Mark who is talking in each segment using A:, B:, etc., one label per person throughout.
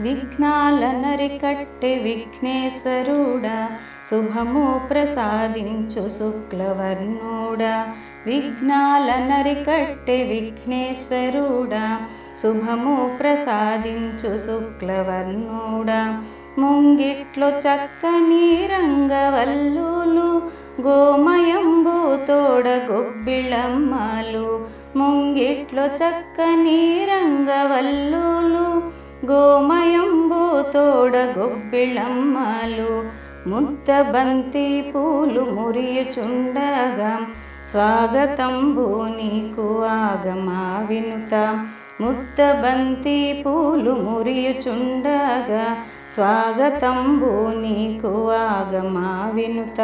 A: విఘ్నాలనరికట్టె విఘ్నేశ్వరుడా శుభము ప్రసాదించు శుక్లవర్ణుడా. విఘ్నాలనరికట్టె విఘ్నేశ్వరుడా శుభము ప్రసాదించు శుక్లవర్ణుడా. ముంగిట్లో చక్కని రంగవల్లులు గోమయంబు తోడ గొబ్బిళమ్మలు. ముంగిట్లో చక్కని రంగవల్లులు గోమ గొబ్బిళమ్మలు ముత్త బంతి పూలు మురియుచుండగా స్వాగతంబు నీకు ఆగమా వినుత ముద్దబంతి పూలు మురియుచుండగా స్వాగతంబు నీకు ఆగమా వినుత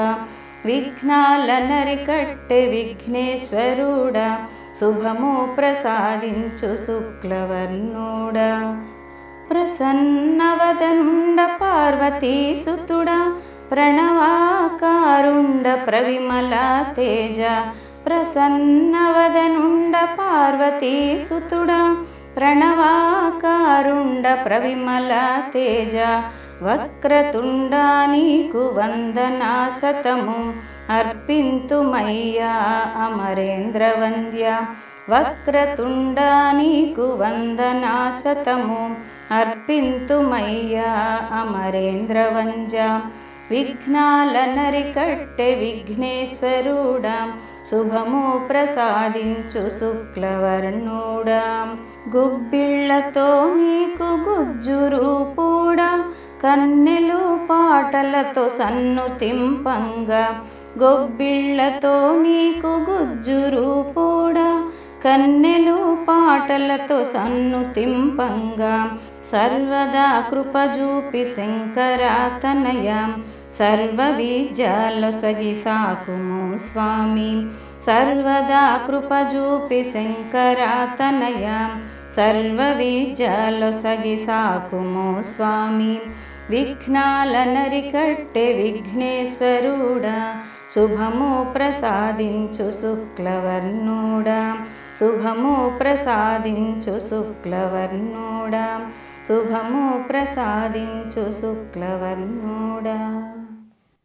A: విఘ్నాలనరికట్టె విఘ్నేశ్వరుడా శుభము ప్రసాదించు శుక్లవర్ణుడా ప్రసన్నవదనుండ పార్వతీసుతుడా ప్రణవాకారుండ ప్రవిమల తేజ. ప్రసన్నవదనుండ పార్వతీసుతుడా ప్రణవాకారుండ ప్రవిమల తేజ. వక్రతుండా నీకు వందనా శతము అర్పింతుమయ్యా అమరేంద్ర వంద్య వక్రతుండా నీకు వందనాశతము. అర్పింతుమయ్యా అమరేంద్ర విఘ్నాల విఘ్నాలనరికట్టె విఘ్నేశ్వరుడా. శుభము ప్రసాదించు శుక్లవర్ణుడా. గుబ్బిళ్ళతో నీకు గుజ్జురూపుడా కన్నెలు పాటలతో సన్నుతింపంగా గొబ్బిళ్ళతో నీకు గుజ్జురూపుడా కన్నెలు పాటలతో సన్నుతింపంగా సర్వదా కృపజూపి శంకరాతనయ సర్వ విద్యాలొసగి సాకుము స్వామి. సర్వదా కృపజూపి శంకరాతనయ సర్వ విద్యాలొసగి సాకుము స్వామి. విఘ్నాల నరికట్టె విఘ్నేశ్వరుడా. శుభము ప్రసాదించు శుక్లవర్ణుడా. శుభము ప్రసాదించు శుక్లవర్ణుడా. శుభము ప్రసాదించు శుక్లవర్ణుడా.